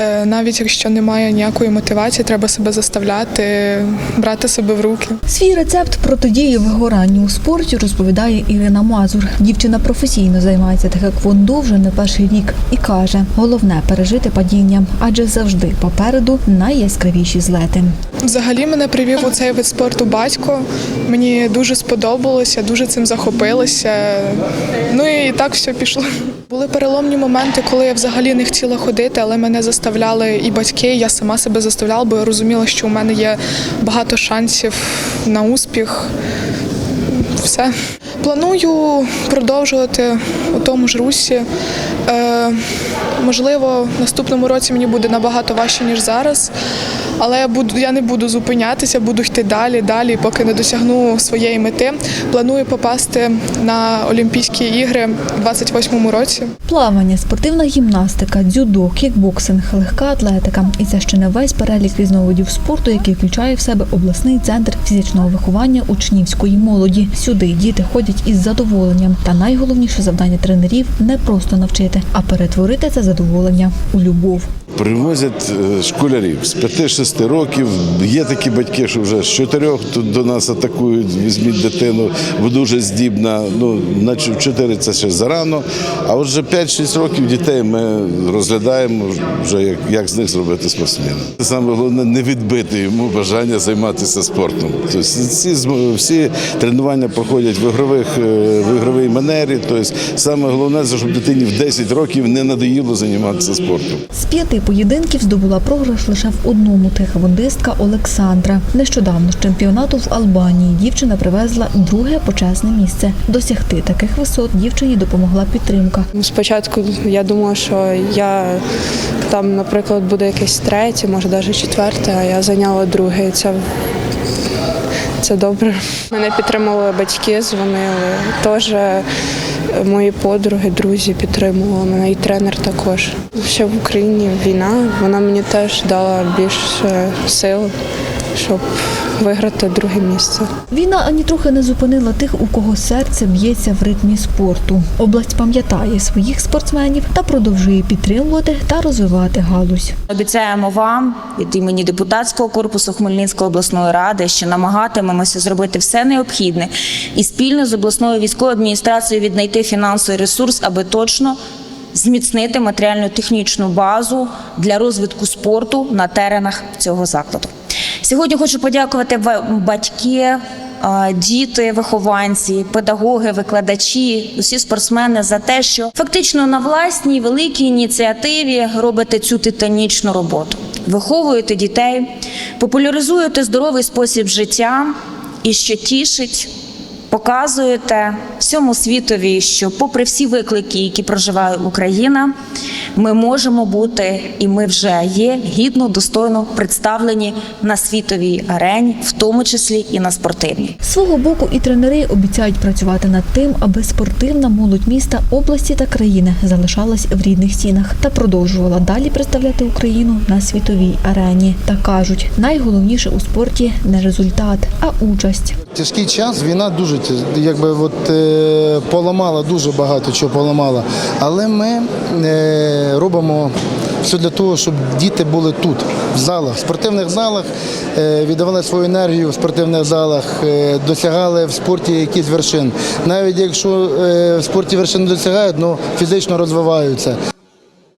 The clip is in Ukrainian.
Е, Навіть якщо немає ніякої мотивації, треба себе заставляти, брати себе в руки. Свій рецепт протидії вигоранню у спорті розповідає Ірина Мазур. Дівчина професійно займається тхеквондо вже не перший рік і каже, головне пережити падіння, адже завжди попереду найяскравіші злети. Взагалі мене привів у цей вид спорту батько. Мені дуже сподобалося, дуже цим захопилася. Ну і так все пішло. Були переломні моменти, коли я взагалі не хотіла ходити, але мене заставляли і батьки, і я сама себе заставляла, бо я розуміла, що у мене є багато шансів на успіх. Все. Планую продовжувати у тому ж русі. Е, можливо, в наступному році мені буде набагато важче, ніж зараз. Але я буду, я не буду зупинятися, буду йти далі, далі, поки не досягну своєї мети. Планую попасти на Олімпійські ігри у 28-му році. Плавання, спортивна гімнастика, дзюдо, кікбоксинг, легка атлетика. І це ще не весь перелік різновидів спорту, який включає в себе обласний центр фізичного виховання учнівської молоді. Сюди діти ходять із задоволенням. Та найголовніше завдання тренерів не просто навчити, а перетворити це задоволення у любов. Привозять е, школярів з 5-6 років. Є такі батьки, що вже з 4 тут до нас атакують, візьміть дитину, бо дуже здібна. Ну, в 4 це ще зарано. А от вже 5-6 років дітей ми розглядаємо вже, як, як з них зробити спортсмена. Саме головне не відбити йому бажання займатися спортом. Тобто всі, всі тренування проходять в ігрових е, в ігровій манері. Тобто саме головне, щоб дитині в 10 років не надоїло займатися спортом. З п'яти поєдинків здобула програш лише в одному тиховондистка Олександра. Нещодавно з чемпіонату в Албанії дівчина привезла друге почесне місце. Досягти таких висот дівчині допомогла підтримка. Спочатку я думала, що я там, наприклад, буде якесь третє, може навіть четверте, а я зайняла друге. Це, це добре. Мене підтримували батьки, дзвонили. Теж мої подруги, друзі підтримували мене і тренер також. Ще в Україні війна, вона мені теж дала більше сил, щоб виграти друге місце. Війна ані трохи не зупинила тих, у кого серце б'ється в ритмі спорту. Область пам'ятає своїх спортсменів та продовжує підтримувати та розвивати галузь. Обіцяємо вам від імені депутатського корпусу Хмельницької обласної ради, що намагатимемося зробити все необхідне і спільно з обласною військовою адміністрацією віднайти фінансовий ресурс, аби точно зміцнити матеріально-технічну базу для розвитку спорту на теренах цього закладу. Сьогодні хочу подякувати ва- батьки. Діти, вихованці, педагоги, викладачі, усі спортсмени за те, що фактично на власній великій ініціативі робите цю титанічну роботу. Виховуєте дітей, популяризуєте здоровий спосіб життя і що тішить, показуєте всьому світові, що, попри всі виклики, які проживає Україна, ми можемо бути і ми вже є гідно, достойно представлені на світовій арені, в тому числі і на спортивній. Свого боку і тренери обіцяють працювати над тим, аби спортивна молодь міста, області та країни залишалась в рідних стінах та продовжувала далі представляти Україну на світовій арені. Та кажуть, найголовніше у спорті не результат, а участь. Тяжкий час, війна дуже тяж- якби от, е, поламала, дуже багато чого поламала. Але ми е, робимо все для того, щоб діти були тут, в залах, в спортивних залах, е, віддавали свою енергію в спортивних залах, е, досягали в спорті якісь вершин. Навіть якщо е, в спорті вершин не досягають, ну фізично розвиваються.